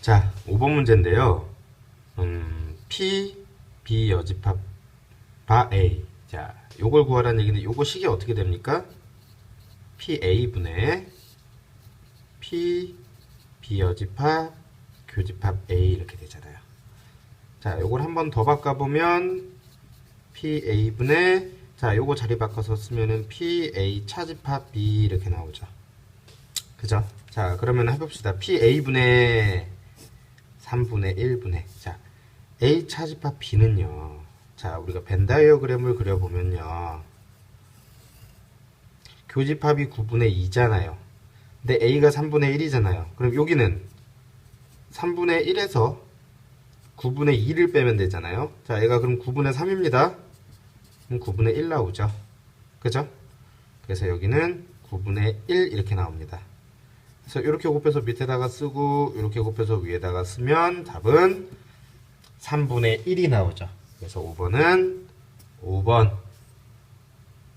자, 5번 문제인데요. 음, P, B 여집합 바 A. 자, 요걸 구하라는 얘기는 요거 식이 어떻게 됩니까? PA분의 P, B 여집합, 교집합 A 이렇게 되잖아요. 자, 요걸 한 번 더 바꿔보면 PA분의 자, 요거 자리 바꿔서 쓰면은 PA 차집합 B 이렇게 나오죠. 그죠? 자, 그러면 해봅시다. PA분의 3분의 1분의. 자 A 차집합 B는요. 자 우리가 벤 다이어그램을 그려보면요. 교집합이 9분의 2잖아요. 근데 A가 3분의 1이잖아요. 그럼 여기는 3분의 1에서 9분의 2를 빼면 되잖아요. 자 얘가 그럼 9분의 3입니다. 그럼 9분의 1 나오죠. 그죠? 그래서 여기는 9분의 1 이렇게 나옵니다 그래서 이렇게 곱해서 밑에다가 쓰고 이렇게 곱해서 위에다가 쓰면 답은 3분의 1이 나오죠. 그래서 5번은 5번